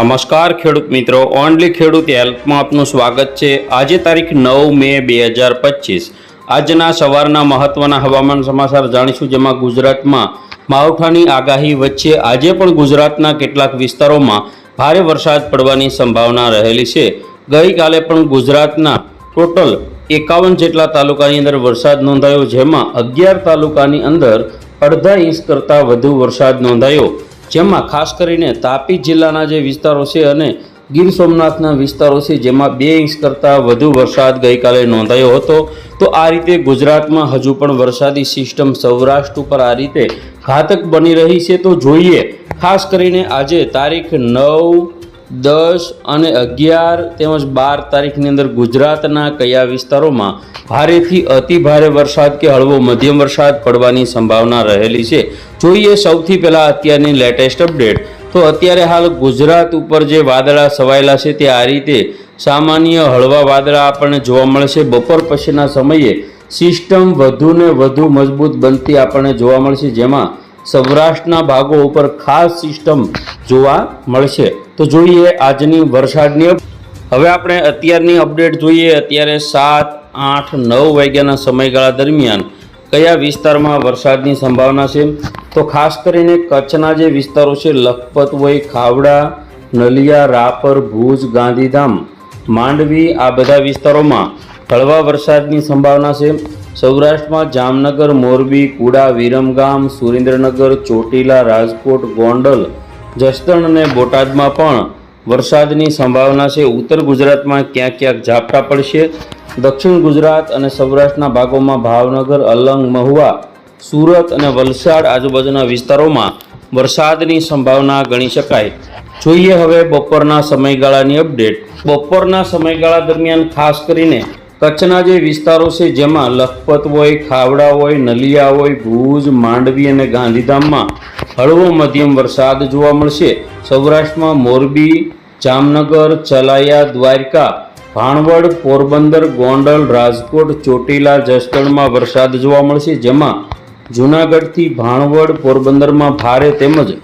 નમસ્કાર ખેડૂત મિત્રો, ઓનલી ખેડૂત હેલ્પમાં આપનું સ્વાગત છે. આજે તારીખ નવ મે બે હજાર પચીસ. આજના સવારના મહત્વના હવામાન સમાચાર જાણીશું, જેમાં ગુજરાતમાં માવઠાની આગાહી વચ્ચે આજે પણ ગુજરાતના કેટલાક વિસ્તારોમાં ભારે વરસાદ પડવાની સંભાવના રહેલી છે. ગઈકાલે પણ ગુજરાતના ટોટલ એકાવન જેટલા તાલુકાની અંદર વરસાદ નોંધાયો, જેમાં અગિયાર તાલુકાની અંદર અડધા ઇંચ કરતાં વધુ વરસાદ નોંધાયો. જેમાં ખાસ કરીને તાપી જિલ્લાના જે વિસ્તારો છે અને ગીર સોમનાથના વિસ્તારો છે, જેમાં બે ઇંચ કરતાં વધુ વરસાદ ગઈકાલે નોંધાયો હતો. તો આ રીતે ગુજરાતમાં હજુ પણ વરસાદી સિસ્ટમ સૌરાષ્ટ્ર ઉપર આ રીતે ઘાતક બની રહી છે. તો જોઈએ, ખાસ કરીને આજે તારીખ નવ દસ અને અગિયાર તેમજ બાર તારીખની અંદર ગુજરાતના કયા વિસ્તારોમાં ભારેથી અતિ ભારે વરસાદ કે હળવો મધ્યમ વરસાદ પડવાની સંભાવના રહેલી છે? જોઈએ સૌથી પહેલાં અત્યારની લેટેસ્ટ અપડેટ. તો અત્યારે હાલ ગુજરાત ઉપર જે વાદળા છવાયેલા છે તે આ રીતે સામાન્ય હળવા વાદળા આપણને જોવા મળશે. બપોર પછીના સમયે સિસ્ટમ વધુને વધુ મજબૂત બનતી આપણને જોવા મળશે. જેમાં સૌરાષ્ટ્રના ભાગો ઉપર ખાસ સિસ્ટમ જોવા મળશે. તો જોઈએ આજની વરસાદની હવે આપણે અત્યારની અપડેટ જોઈએ. અત્યારે સાત, આઠ, નવ વાગ્યાના સમયગાળા દરમિયાન કયા વિસ્તારમાં વરસાદની સંભાવના છે? તો ખાસ કરીને કચ્છના જે વિસ્તારો છે, લખપત હોય ખાવડા, નલિયા, રાપર, ભુજ, ગાંધીધામ, માંડવી, આ બધા વિસ્તારોમાં હળવા વરસાદની સંભાવના છે. સૌરાષ્ટ્રમાં જામનગર, મોરબી, કુડા, વિરમગામ, સુરેન્દ્રનગર, ચોટીલા, રાજકોટ, ગોંડલ જસદણ અને બોટાદમાં પણ વરસાદની સંભાવના છે. ઉત્તર ગુજરાતમાં ક્યાંક ક્યાંક ઝાપટા પડશે. દક્ષિણ ગુજરાત અને સૌરાષ્ટ્રના ભાગોમાં ભાવનગર, અલંગ, મહુવા, સુરત અને વલસાડ આજુબાજુના વિસ્તારોમાં વરસાદની સંભાવના ગણી શકાય. જોઈએ હવે બપોરના સમયગાળાની અપડેટ. બપોરના સમયગાળા દરમિયાન ખાસ કરીને કચ્છના જે વિસ્તારો છે, જેમાં લખપત હોય, ખાવડા હોય, નલિયા હોય, ભુજ, માંડવી અને ગાંધીધામમાં હળવો મધ્યમ વરસાદ જોવા મળશે. સૌરાષ્ટ્રમાં મોરબી, જામનગર, ચલાયા, દ્વારકા, ભાણવડ, પોરબંદર, ગોંડલ, રાજકોટ, ચોટીલા, જસદણમાં વરસાદ જોવા મળશે. જેમાં જૂનાગઢથી ભાણવડ, પોરબંદરમાં ભારે તેમજ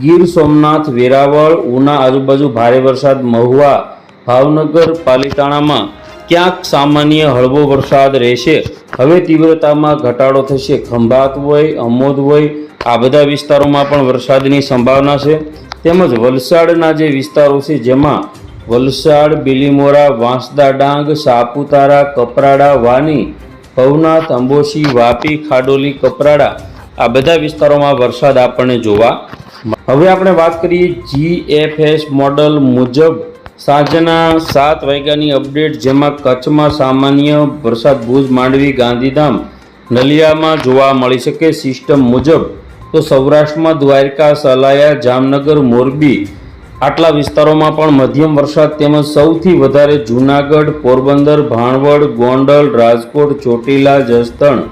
ગીર સોમનાથ, વેરાવળ, ઉના આજુબાજુ ભારે વરસાદ. મહુવા, ભાવનગર, પાલિતાણામાં ક્યાંક સામાન્ય હળવો વરસાદ રહેશે. હવે તીવ્રતામાં ઘટાડો થશે. ખંભાત હોય, અમોદ હોય, આ બધા વિસ્તારોમાં પણ વરસાદની સંભાવના છે. તેમજ વલસાડના જે વિસ્તારો છે, જેમાં વલસાડ, બિલીમોરા, વાંસદા ડાંગ, સાપુતારા, કપરાડા, વાની ભવનાથ અંબોશી વાપી, ખાડોલી, કપરાડા આ બધા વિસ્તારોમાં વરસાદ આપણને જોવા હવે આપણે વાત કરીએ જીએફએસ મોડલ મુજબ સાંજના સાત વાગ્યાની અપડેટ, જેમાં કચ્છમાં સામાન્ય વરસાદ ભુજ, માંડવી, ગાંધીધામ નલિયામાં જોવા મળી શકે સિસ્ટમ મુજબ. તો સૌરાષ્ટ્રમાં દ્વારકા, સલાયા, જામનગર, મોરબી આટલા વિસ્તારોમાં પણ મધ્યમ વરસાદ તેમજ સૌથી વધારે જૂનાગઢ, પોરબંદર, ભાણવડ, ગોંડલ, રાજકોટ, ચોટીલા, જસદણ,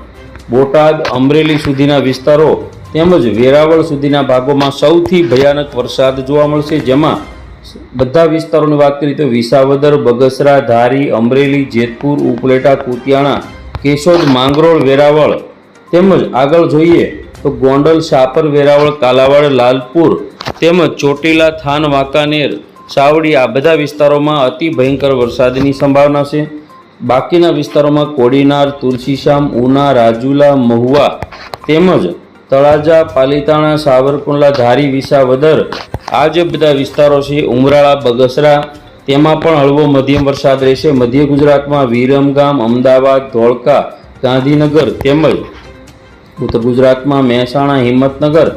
બોટાદ, અમરેલી સુધીના વિસ્તારો તેમજ વેરાવળ સુધીના ભાગોમાં સૌથી ભયાનક વરસાદ જોવા મળશે, જેમાં બધા વિસ્તારોની વાત કરીએ તો વિસાવદર, બગસરા, ધારી, અમરેલી, જેતપુર, ઉપલેટા, કુતિયાણા, કેશોદ, માંગરોળ, વેરાવળ તેમજ આગળ જોઈએ તો ગોંડલ શાપર વેરાવળ, કાલાવાડ, લાલપુર તેમજ ચોટીલા, થાન, વાંકાનેર, સાવડી આ બધા વિસ્તારોમાં અતિ ભયંકર વરસાદની સંભાવના છે. બાકીના વિસ્તારોમાં કોડીનાર તુલસીશામ ઉના, રાજુલા, મહુવા તેમજ તળાજા, પાલીતાણા, સાવરકુંડલા, ધારી વિસાવદર આ જે બધા વિસ્તારો છે, ઉમરાળા, બગસરા, તેમાં પણ હળવો મધ્યમ વરસાદ રહેશે. મધ્ય ગુજરાતમાં વિરમગામ અમદાવાદ, ધોળકા, ગાંધીનગર તેમજ ઉત્તર ગુજરાતમાં મહેસાણા, હિંમતનગર,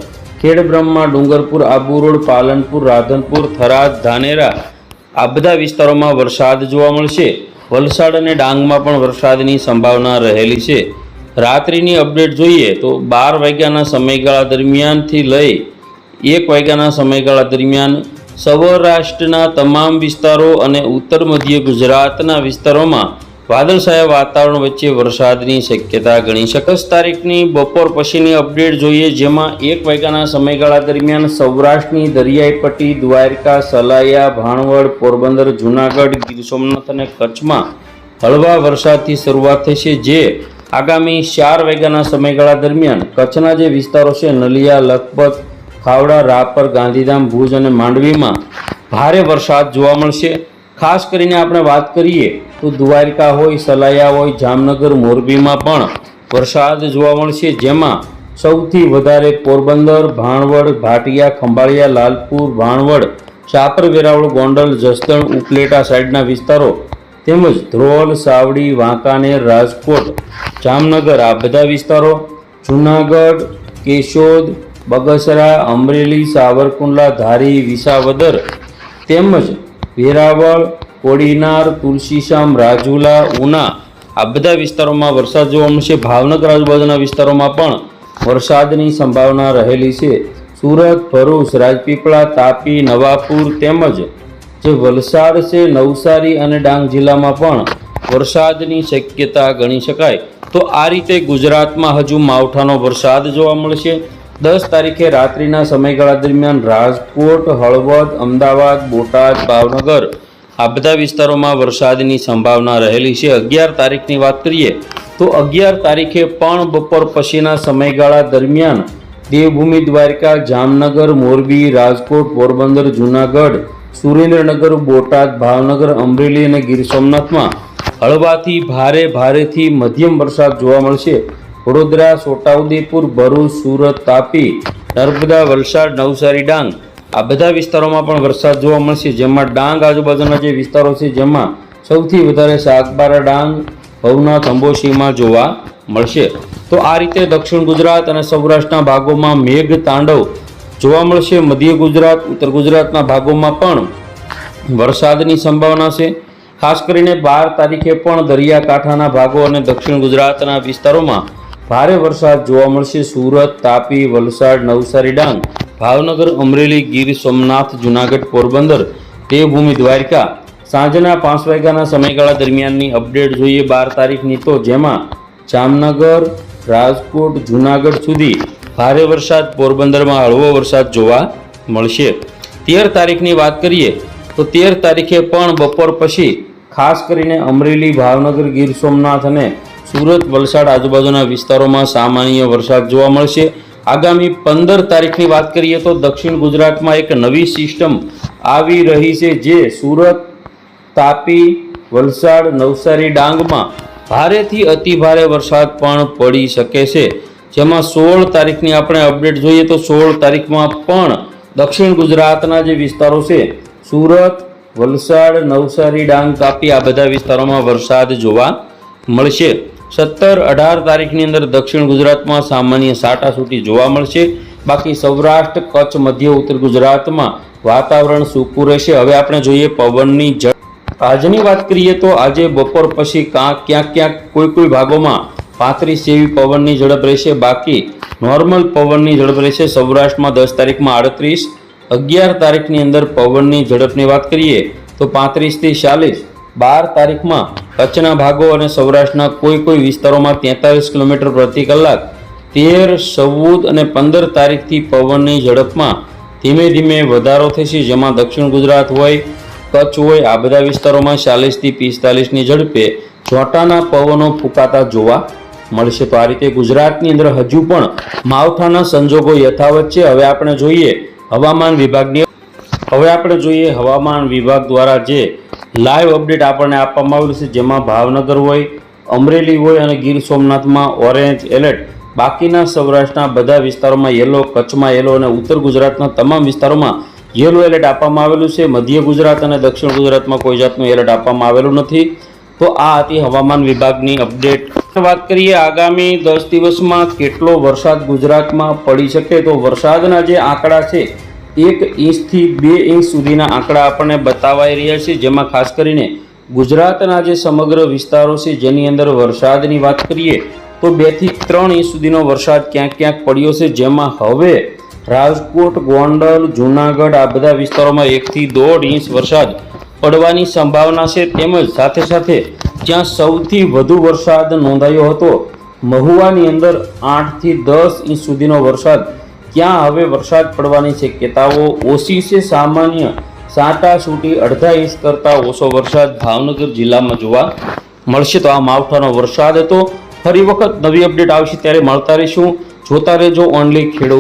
ખેડબ્રહ્મા, ડુંગરપુર, આબુ રોડ, પાલનપુર, રાધનપુર, થરાદ, ધાનેરા આ બધા વિસ્તારોમાં વરસાદ જોવા મળશે. વલસાડ અને ડાંગમાં પણ વરસાદની સંભાવના રહેલી છે. રાત્રિની અપડેટ જોઈએ તો બાર વાગ્યાના સમયગાળા દરમિયાનથી લઈ એક વાગ્યાના સમયગાળા દરમિયાન સૌરાષ્ટ્રના તમામ વિસ્તારો અને ઉત્તર મધ્ય ગુજરાતના વિસ્તારોમાં વાદળછાયા વાતાવરણ વચ્ચે વરસાદની શક્યતા ગણી શકસ તારીખની બપોર પછીની અપડેટ જોઈએ જેમાં એક વાગ્યાના સમયગાળા દરમિયાન સૌરાષ્ટ્રની દરિયાઈ પટ્ટી દ્વારકા, સલાયા, ભાણવડ, પોરબંદર, જૂનાગઢ, ગીર સોમનાથ અને કચ્છમાં હળવા વરસાદથી શરૂઆત થશે જે આગામી ચાર વાગ્યાના સમયગાળા દરમિયાન કચ્છના જે વિસ્તારો છે, નલિયા, લખપત, ખાવડા, રાપર, ગાંધીધામ, ભુજ અને માંડવીમાં ભારે વરસાદ જોવા મળશે. ખાસ કરીને આપણે વાત કરીએ તો દ્વારકા હોય, સલાયા હોય, જામનગર, મોરબીમાં પણ વરસાદ જોવા મળશે, જેમાં સૌથી વધારે પોરબંદર, ભાણવડ, ભાટિયા, ખંભાળિયા, લાલપુર ભાણવડ ચાપર, વેરાવળ, ગોંડલ, જસદણ, ઉપલેટા સાઈડના વિસ્તારો તેમજ ધ્રોલ, સાવડી વાંકાનેર રાજકોટ, જામનગર, આ બધા વિસ્તારો, જૂનાગઢ, કેશોદ, બગસરા, અમરેલી, સાવરકુંડલા, ધારી, વિસાવદર, તેમજ વેરાવળ, કોડીનાર, તુલસીશામ, રાજુલા, ઉના, આ બધા વિસ્તારોમાં વરસાદ જોવા મળશે. ભાવનગર આજુબાજુના વિસ્તારોમાં પણ વરસાદની સંભાવના રહેલી છે. સુરત, ભરૂચ, રાજપીપળા, તાપી, નવાપુર તેમજ જે વલસાડ છે, નવસારી અને ડાંગ જિલ્લામાં પણ વરસાદની શક્યતા ગણી શકાય. તો આ રીતે ગુજરાતમાં હજુ માવઠાનો વરસાદ જોવા મળશે. દસ તારીખે રાત્રિના સમયગાળા દરમિયાન રાજકોટ, હળવદ, અમદાવાદ, બોટાદ, ભાવનગર આ બધા વિસ્તારોમાં વરસાદની સંભાવના રહેલી છે. અગિયાર તારીખની વાત કરીએ તો અગિયાર તારીખે પણ બપોર પછીના સમયગાળા દરમિયાન દેવભૂમિ દ્વારકા, જામનગર, મોરબી, રાજકોટ, પોરબંદર, જૂનાગઢ સુરેન્દ્રનગર, બોટાદ, ભાવનગર, અમરેલી અને ગીર સોમનાથમાં હળવાથી ભારે ભારેથી મધ્યમ વરસાદ જોવા મળશે. વડોદરા, છોટાઉદેપુર, ભરૂચ, સુરત, તાપી, નર્મદા, વલસાડ, નવસારી, ડાંગ આ બધા વિસ્તારોમાં પણ વરસાદ જોવા મળશે. જેમાં ડાંગ આજુબાજુના જે વિસ્તારો છે, જેમાં સૌથી વધારે સાગબારા ડાંગ, ભવનાથ અંબોશીમાં જોવા મળશે. તો આ રીતે દક્ષિણ ગુજરાત અને સૌરાષ્ટ્રના ભાગોમાં મેઘ તાંડવ જોવા મળશે. મધ્ય ગુજરાત, ઉત્તર ગુજરાતના ભાગોમાં પણ વરસાદની સંભાવના છે. ખાસ કરીને બાર તારીખે પણ દરિયાકાંઠાના ભાગો અને દક્ષિણ ગુજરાતના વિસ્તારોમાં ભારે વરસાદ જોવા મળશે. સુરત, તાપી, વલસાડ, નવસારી, ડાંગ, ભાવનગર, અમરેલી, ગીર સોમનાથ, જુનાગઢ, પોરબંદર, દેવભૂમિ, દ્વારકા સાંજના પાંચ વાગ્યાના સમયગાળા દરમિયાનની અપડેટ જોઈએ બાર તારીખની તો, જેમાં જામનગર, રાજકોટ, જુનાગઢ સુધી ભારે વરસાદ, પોરબંદરમાં હળવો વરસાદ જોવા મળશે. તેર તારીખની વાત કરીએ તો તેર તારીખે પણ બપોર પછી ખાસ કરીને અમરેલી, ભાવનગર, ગીર સોમનાથ અને સુરત વલસાડ આજુબાજુના વિસ્તારોમાં સામાન્ય વરસાદ જોવા મળશે. આગામી પંદર તારીખની વાત કરીએ તો દક્ષિણ ગુજરાતમાં એક નવી સિસ્ટમ આવી રહી છે જે સુરત, તાપી, વલસાડ, નવસારી ડાંગમાં ભારેથી અતિભારે વરસાદ પણ પડી શકે છે. જેમાં સોળ તારીખની આપણે અપડેટ જોઈએ તો સોળ તારીખમાં પણ દક્ષિણ ગુજરાતના જે વિસ્તારો છે, સુરત, વલસાડ, નવસારી, ડાંગ તાપી આ બધા વિસ્તારોમાં વરસાદ જોવા મળશે. સત્તર અઢાર તારીખની અંદર દક્ષિણ ગુજરાતમાં સામાન્ય સાટાસૂટી જોવા મળશે. બાકી સૌરાષ્ટ્ર, કચ્છ, મધ્ય, ઉત્તર ગુજરાતમાં વાતાવરણ સૂકું રહેશે. હવે આપણે જોઈએ પવનની આજની વાત કરીએ તો આજે બપોર પછી કાંક ક્યાંક ક્યાંક કોઈ કોઈ ભાગોમાં પાંત્રીસ જેવી પવનની ઝડપ રહેશે. બાકી નોર્મલ પવનની ઝડપ રહેશે સૌરાષ્ટ્રમાં દસ તારીખમાં આડત્રીસ. અગિયાર તારીખની અંદર પવનની ઝડપની વાત કરીએ તો પાંત્રીસથી ચાલીસ. બાર તારીખમાં કચ્છના ભાગો અને સૌરાષ્ટ્રના કોઈ કોઈ વિસ્તારોમાં તેતાલીસ કિલોમીટર પ્રતિ કલાક. તેર, ચૌદ અને પંદર તારીખથી પવનની ઝડપમાં ધીમે ધીમે વધારો થશે. જેમાં દક્ષિણ ગુજરાત હોય, કચ્છ હોય, આ બધા વિસ્તારોમાં ચાલીસથી પિસ્તાલીસની ઝડપે ચોટાના પવનો ફૂંકાતા જોવા મળશે. તો આ રીતે ગુજરાતની અંદર હજુ પણ માવઠાના સંજોગો યથાવત છે. હવે આપણે જોઈએ હવામાન વિભાગની હવે આપણે જોઈએ હવામાન વિભાગ દ્વારા જે લાઈવ અપડેટ આપણને આપવામાં આવેલું છે, જેમાં ભાવનગર હોય, અમરેલી હોય અને ગીર સોમનાથમાં ઓરેન્જ એલર્ટ બાકીના સૌરાષ્ટ્રના બધા વિસ્તારોમાં યલો કચ્છમાં યલો અને ઉત્તર ગુજરાતના તમામ વિસ્તારોમાં યલો એલર્ટ આપવામાં આવેલું છે. મધ્ય ગુજરાત અને દક્ષિણ ગુજરાતમાં કોઈ જાતનું એલર્ટ આપવામાં આવેલું નથી. તો આ હતી હવામાન વિભાગની અપડેટ. વાત કરીએ આગામી દસ દિવસમાં કેટલો વરસાદ ગુજરાતમાં પડી શકે? તો વરસાદના જે આંકડા છે, એક ઇંચથી બે ઇંચ સુધીના આંકડા આપણને બતાવાઈ રહ્યા છે. જેમાં ખાસ કરીને ગુજરાતના જે સમગ્ર વિસ્તારો છે, જેની અંદર વરસાદની વાત કરીએ, તો બેથી ત્રણ ઇંચ સુધીનો વરસાદ ક્યાંક ક્યાંક પડ્યો છે. જેમાં હવે રાજકોટ, ગોંડલ, જૂનાગઢ આ બધા વિસ્તારોમાં એકથી દોઢ ઇંચ વરસાદ પડવાની સંભાવના છે તેમજ સાથે સાથે જ્યાં સૌથી વધુ વરસાદ નોંધાયો હતો. મહુવાની અંદર આઠથી દસ ઇંચ સુધીનો વરસાદ. ત્યાં હવે વરસાદ પડવાની શક્યતાઓ ઓછી છે. સામાન્ય સાટા સુટી અડધા ઇંચ કરતાં ઓછો વરસાદ ભાવનગર જિલ્લામાં જોવા મળશે. તો આ માવઠાનો વરસાદ હતો. ફરી વખત નવી અપડેટ આવશે ત્યારે મળતા રહીશું. જોતા રહેજો ઓનલી ખેડૂત